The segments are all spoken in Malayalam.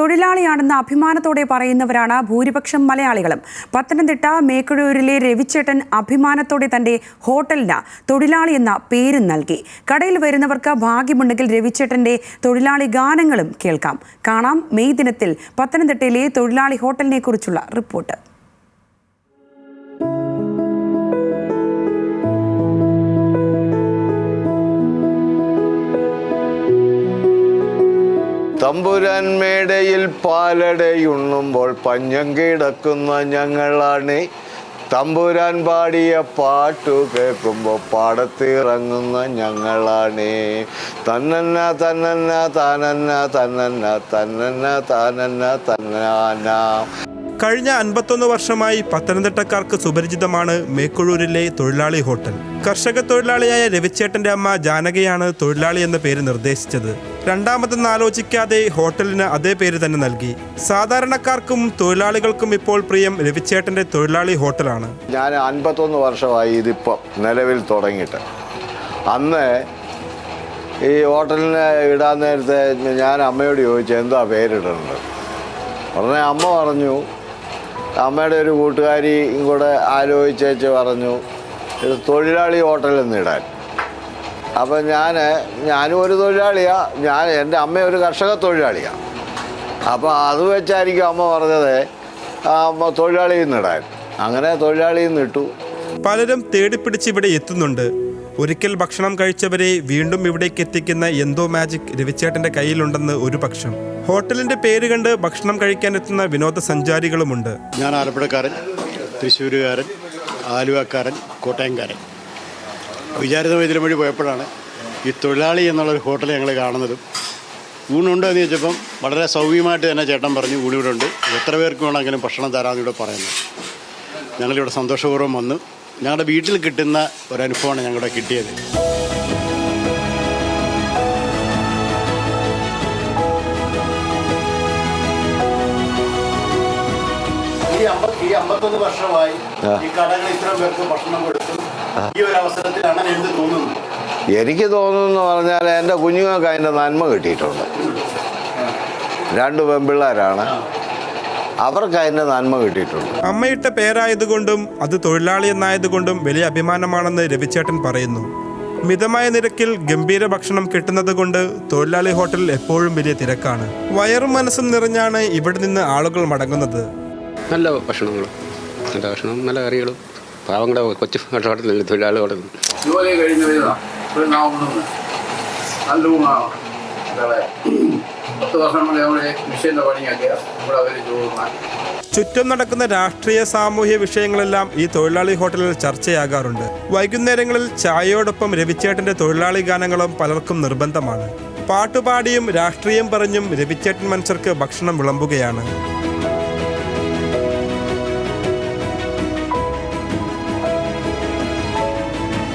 തൊഴിലാളിയാണെന്ന അഭിമാനത്തോടെ പറയുന്നവരാണ് ഭൂരിപക്ഷം മലയാളികളും. പത്തനംതിട്ട മേക്കുഴൂരിലെ രവിച്ചേട്ടൻ അഭിമാനത്തോടെ തന്റെ ഹോട്ടലിന് തൊഴിലാളി എന്ന പേര് നൽകി. കടയിൽ വരുന്നവർക്ക് ഭാഗ്യമുണ്ടെങ്കിൽ രവിച്ചേട്ടന്റെ തൊഴിലാളി ഗാനങ്ങളും കേൾക്കാം. കാണാം മെയ് ദിനത്തിൽ പത്തനംതിട്ടയിലെ തൊഴിലാളി ഹോട്ടലിനെ കുറിച്ചുള്ള റിപ്പോർട്ട്. തമ്പുരാൻ മേടയിൽ പാലടയുണ്ണുമ്പോൾ പഞ്ഞം കിടക്കുന്ന ഞങ്ങളാണ്. തമ്പുരാൻ പാടിയ പാട്ടു കേൾക്കുമ്പോൾ പാടത്തിറങ്ങുന്ന ഞങ്ങളാണ്. തന്നന്ന തന്നന്ന താനന്ന തന്നന്ന തന്നന്ന താനന്ന തന്നാന. കഴിഞ്ഞ അൻപത്തൊന്ന് വർഷമായി പത്തനംതിട്ടക്കാർക്ക് സുപരിചിതമാണ് മേക്കുഴൂരിലെ തൊഴിലാളി ഹോട്ടൽ. കർഷക തൊഴിലാളിയായ രവിച്ചേട്ടന്റെ അമ്മ ജാനകയാണ് തൊഴിലാളി എന്ന പേര് നിർദ്ദേശിച്ചത്. രണ്ടാമതെന്ന് ആലോചിക്കാതെ ഹോട്ടലിന് അതേ പേര് തന്നെ നൽകി. സാധാരണക്കാർക്കും തൊഴിലാളികൾക്കും ഇപ്പോൾ പ്രിയം രവിച്ചേട്ടന്റെ തൊഴിലാളി ഹോട്ടലാണ്. ഞാൻ അൻപത്തൊന്ന് വർഷമായി ഇതിപ്പം നിലവിൽ തുടങ്ങിയിട്ട്. അന്ന് ഈ ഹോട്ടലിന് ഇടാൻ നേരത്തെ ഞാൻ അമ്മയോട് ചോദിച്ചു എന്താ പേരിടുന്നത് ഉടനെ അമ്മ പറഞ്ഞു അമ്മയുടെ ഒരു കൂട്ടുകാരി കൂടെ ആലോചിച്ചേച്ച് പറഞ്ഞു ഇത് തൊഴിലാളി നിന്ന് ഇടാൻ. അപ്പം ഞാൻ ഞാനും ഒരു തൊഴിലാളിയാണ് ഞാൻ എന്റെ അമ്മ ഒരു കർഷക തൊഴിലാളിയാണ് അപ്പോൾ അത് വെച്ചായിരിക്കും അമ്മ പറഞ്ഞത് അമ്മ തൊഴിലാളിയിൽ നിന്നിടാൻ അങ്ങനെ തൊഴിലാളിയിൽ നിന്നിട്ടു പലരും തേടിപ്പിടിച്ച് ഇവിടെ എത്തുന്നുണ്ട്. ഒരിക്കൽ ഭക്ഷണം കഴിച്ചവരെ വീണ്ടും ഇവിടേക്ക് എത്തിക്കുന്ന എന്തോ മാജിക് രവിച്ചേട്ടന്റെ കയ്യിലുണ്ടെന്ന് ഒരു പക്ഷം. ഹോട്ടലിന്റെ പേര് കണ്ട് ഭക്ഷണം കഴിക്കാൻ എത്തുന്ന വിനോദസഞ്ചാരികളുമുണ്ട്. ഞാൻ ആലപ്പുഴക്കാരൻ തൃശ്ശൂരുകാരൻ ആലുവക്കാരൻ കോട്ടയംകാരൻ. വിചാരിത വൈദ്യം വഴി പോയപ്പോഴാണ് ഈ തൊഴിലാളി എന്നുള്ളൊരു ഹോട്ടൽ ഞങ്ങൾ കാണുന്നതും. ഊണുണ്ടോ എന്ന് ചോദിച്ചപ്പം വളരെ സൗമ്യമായിട്ട് തന്നെ ചേട്ടൻ പറഞ്ഞു ഊണിവിടെ ഉണ്ട് എത്ര പേർക്ക് വേണമെങ്കിലും ഭക്ഷണം തരാമെന്ന് ഇവിടെ പറയുന്നത് ഞങ്ങളിവിടെ സന്തോഷപൂർവം വന്നു. ഞങ്ങളുടെ വീട്ടിൽ കിട്ടുന്ന ഒരനുഭവമാണ് ഞങ്ങളുടെ കിട്ടിയത്. ഈ അമ്പത്തി ഈ അമ്പത്തൊന്ന് വർഷമായി ഈ കടകൾ ഇത്രയും പേർക്ക് ഭക്ഷണം കൊടുത്തു. ഈ ഒരു എന്ത് തോന്നുന്നത്. എനിക്ക് തോന്നുന്നു പറഞ്ഞാൽ എന്റെ കുഞ്ഞുങ്ങൾക്ക് അതിന്റെ നന്മ കിട്ടിയിട്ടുണ്ട്. രണ്ട് പെൺപിള്ളേരാണ്. അവർക്ക് അതിന്റെ നന്മ കിട്ടിയിട്ടുണ്ട്. അമ്മയിട്ട പേരായതുകൊണ്ടും അത് തൊഴിലാളി എന്നായതുകൊണ്ടും വലിയ അഭിമാനമാണെന്ന് രവിചേട്ടൻ പറയുന്നു. മിതമായ നിരക്കിൽ ഗംഭീര ഭക്ഷണം കിട്ടുന്നത് കൊണ്ട് തൊഴിലാളി ഹോട്ടലിൽ എപ്പോഴും വലിയ തിരക്കാണ്. വയറും മനസ്സും നിറഞ്ഞാണ് ഇവിടെ നിന്ന് ആളുകൾ മടങ്ങുന്നത്. നല്ല ഭക്ഷണങ്ങളും. നല്ല ഭക്ഷണം നല്ല കറികളും. പാവങ്ങളുടെ കൊച്ചു കച്ചവടത്തിലല്ലേ തൊഴിലാളികൾ ജോലി കഴിഞ്ഞ് ഒരു നാവുന്നത് നല്ല ഊണാണ് ഇവിടെ പത്ത് വർഷം കൊണ്ട് നമ്മുടെ മിഷീന്റെ പണിയൊക്കെ ഇവിടെ അവർ ചോറുന്നാൻ ചുറ്റും നടക്കുന്ന രാഷ്ട്രീയ സാമൂഹ്യ വിഷയങ്ങളെല്ലാം ഈ തൊഴിലാളി ഹോട്ടലിൽ ചർച്ചയാകാറുണ്ട്. വൈകുന്നേരങ്ങളിൽ ചായയോടൊപ്പം രവിച്ചേട്ടന്റെ തൊഴിലാളി ഗാനങ്ങളും പലർക്കും നിർബന്ധമാണ്. പാട്ടുപാടിയും രാഷ്ട്രീയം പറഞ്ഞും രവിച്ചേട്ടൻ മനുഷ്യർക്ക് ഭക്ഷണം വിളമ്പുകയാണ്.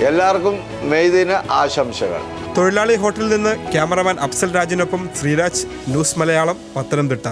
എല്ലാവർക്കും മെയ്ദിന് ആശംസകൾ. തൊഴിലാളി ഹോട്ടലിൽ നിന്ന് ക്യാമറമാൻ അഫ്സൽ രാജിനൊപ്പം ശ്രീരാജ് ന്യൂസ് മലയാളം പത്തനംതിട്ട.